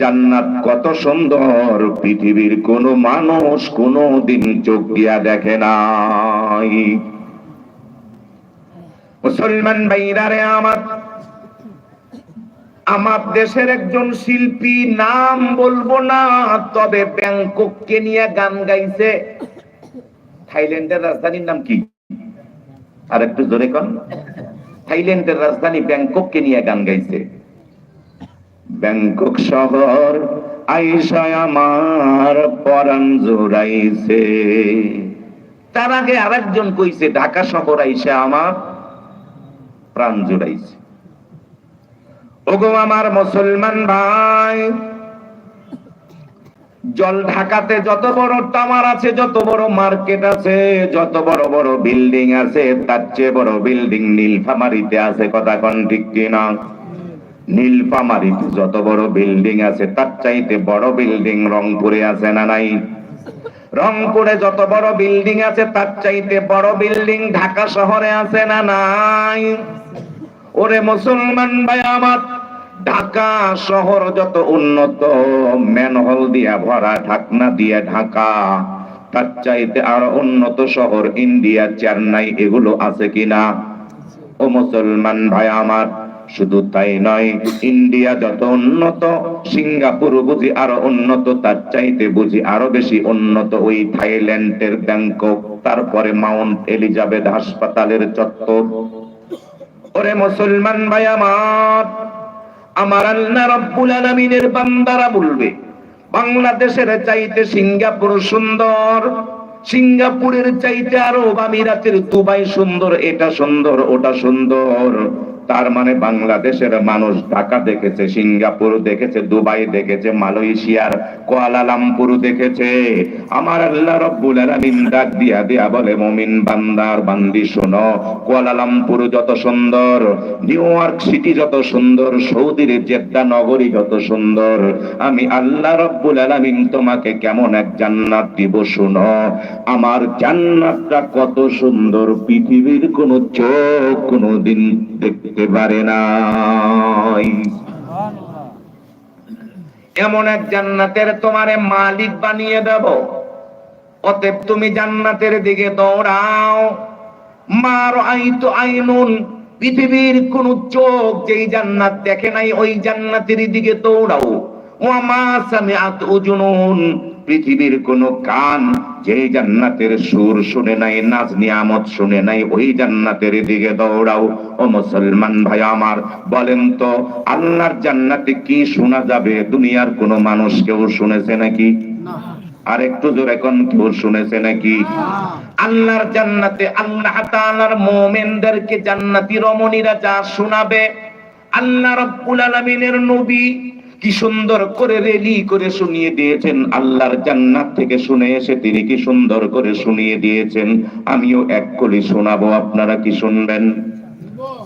জান্নাত কত সুন্দর, পৃথিবীর কোন মানুষ কোনো দিন চোখ দিয়া দেখে নাই। মুসলমান ভাইরারে আমার আমার দেশের একজন শিল্পী নাম বলব না, তবে ব্যাংকককে নিয়ে গান গাইছে। থাইল্যান্ডের রাজধানীর নাম কি? আর একটু জোরে কন। থাইল্যান্ডের রাজধানী ব্যাংকককে নিয়ে গান গাইছে। ব্যাংকক শহর আইসায় আমার পরাণ জোড়াইছে। তার আগে আরেকজন কইছে, ঢাকা শহর আইসা আমার প্রাণ জোড়াইছে। ওগো আমার মুসলমান ভাই, জল ঢাকাতে যত বড় টাওয়ার আছে, যত বড় মার্কেট আছে, যত বড় বড় বিল্ডিং আছে, তার চেয়ে বড় বিল্ডিং নীলফামারিতে আছে, কথা কন ঠিক কিনা? নীলফামারিতে যত বড় বিল্ডিং আছে, তার চাইতে বড় বিল্ডিং রংপুরে আছে না নাই? রংপুরে যত বড় বিল্ডিং আছে, তার চাইতে বড় বিল্ডিং ঢাকা শহরে আছে না নাই? ওরে মুসলমান ভাই আমার, ঢাকা শহর যত উন্নত, ম্যানহোল দিয়া ভরা, ঢাকনা দিয়ে ঢাকা, তার চাইতে আরও উন্নত শহর ইন্ডিয়া, চেন্নাই, এগুলো আছে কিনা? ও মুসলমান ভাই আমার শুধু তাই নয়, ইন্ডিয়া যত উন্নত, সিঙ্গাপুর বুঝি আরও উন্নত, তার চাইতে বুঝি আরও বেশি উন্নত ওই থাইল্যান্ডের ব্যাংকক, তারপরে মাউন্ট এলিজাবেথ হাসপাতালের চত্বর। ওরে মুসলমান ভাই আমার আমার আল্লাহ রব্বুল আলামিনের বান্দারা বলবে, বাংলাদেশের চাইতে সিঙ্গাপুর সুন্দর, সিঙ্গাপুরের চাইতে আরব আমিরাতের দুবাই সুন্দর, এটা সুন্দর, ওটা সুন্দর। তার মানে বাংলাদেশের মানুষ ঢাকা দেখেছে, সিঙ্গাপুর দেখেছে, দুবাই দেখেছে, মালয়েশিয়ার কোয়ালালামপুর দেখেছে। আমার আল্লাহ রব্বুল আলামিন ডাক দিয়া দিয়া বলে, মুমিন বান্দার বান্দি শোনো, কোয়ালালামপুর যত সুন্দর, নিউ ইয়র্ক সিটি যত সুন্দর, সৌদির জেদ্দা নগরী যত সুন্দর, আমি আল্লাহ রব্বুল আলামিন তোমাকে কেমন এক জান্নাত দিব শোনো, আমার জান্নাতটা কত সুন্দর, পৃথিবীর কোন চোখ কোনদিন দেখতে পারে নাই। এমন এক জান্নাতের তোমারে মালিক বানিয়ে দেব। অতএব তুমি জান্নাতের দিকে দৌড়াও। মার আইতো আইনুন, পৃথিবীর কোন চোখ যেই জান্নাত দেখে নাই, ওই জান্নাতের দিকে দৌড়াও। ওয়ামা সামিআত উজুনুন পৃথিবীর কোন কান যে জান্নাতের সুর শুনে নাই, নাজ নিয়ামত শুনে নাই, ওই জান্নাতের দিকে দৌড়াও। ও মুসলমান ভাই আমার, বলেন তো, আল্লাহর জান্নাতে কি শোনা যাবে? দুনিয়ার কোন মানুষ কেউ শুনেছে নাকি? আর একটু জোরে কোন কেউ শুনেছে নাকি? আল্লাহর জান্নাতে আল্লাহ তাআলার মুমিনদেরকে জান্নাতি রমণীরা যা শোনাবে, আল্লাহ রাব্বুল আলামিনের নবী কি সুন্দর করে রেডি করে শুনিয়ে দিয়েছেন আল্লাহর জান্নাত থেকে শুনে এসে তিনি কি সুন্দর করে শুনিয়ে দিয়েছেন? আমিও এক কলি শোনাবো, আপনারা কি শুনবেন?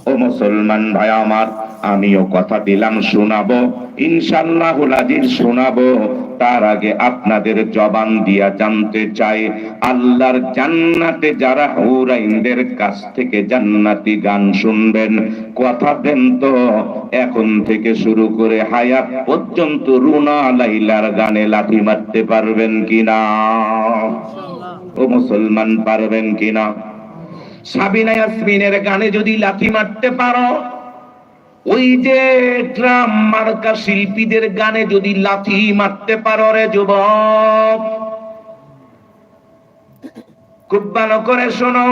ও মুসলমান ভাই আমার আমিও কথা দিলাম শোনাবো। ইনশাল্লাহ আজিজ শোনাবো। তার আগে আপনাদের জবান দিয়া জানতে চাই আল্লাহর জান্নাতে যারা হুরাইনদের কাছ থেকে জান্নাতি গান শুনবেন কথা দেন তো। এখন থেকে শুরু করে হায়াত পর্যন্ত রুনা লাইলার গানে লাঠি মারতে পারবেন কিনা? ও মুসলমান পারবেন কিনা? সাবিনা ইয়াসমিনের গানে যদি লাথি মারতে পারো, ওই যে ড্রাম মার্কা শিল্পীদের গানে যদি লাথি মারতে পারো রে যুবক। খুব ভালো করে শোনো,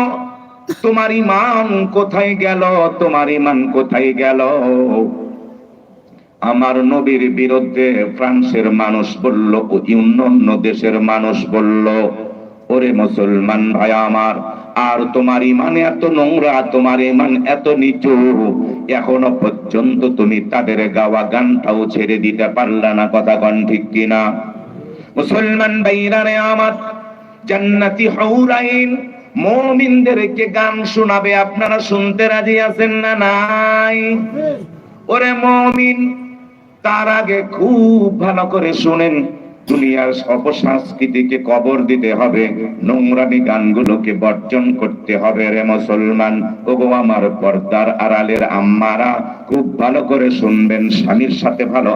তোমার ইমান কোথায় গেল, তোমার ইমান কোথায় গেল? আমার নবীর বিরুদ্ধে ফ্রান্সের মানুষ বলল অন্য দেশের মানুষ বলল ওরে মুসলমান ভাই আমার, আর তোমার ইমান এত নোংরা, তোমার ইমান এত নিচু, এখনও পর্যন্ত তুমি তাদের গাওয়া গানটাও ছেড়ে দিতে পারলা না, কথা কন ঠিক কিনা? মুসলমান ভাইরারে আমার, জান্নাতি হৌরাইন মুমিনদেরকে গান শোনাবে, আপনারা শুনতে রাজি আছেন না নাই? ওরে মুমিন, তার আগে খুব ভালো করে শুনেন। দুনিয়ার অপসংস্কৃতিকে কবর দিতে হবে। নোংরামি গানগুলোকে বর্জন করতে হবে রে মুসলমান। ওগো আমার পর্দার আড়ালের আম্মারা, খুব ভালো করে শুনবেন, স্বামীর সাথে ভালো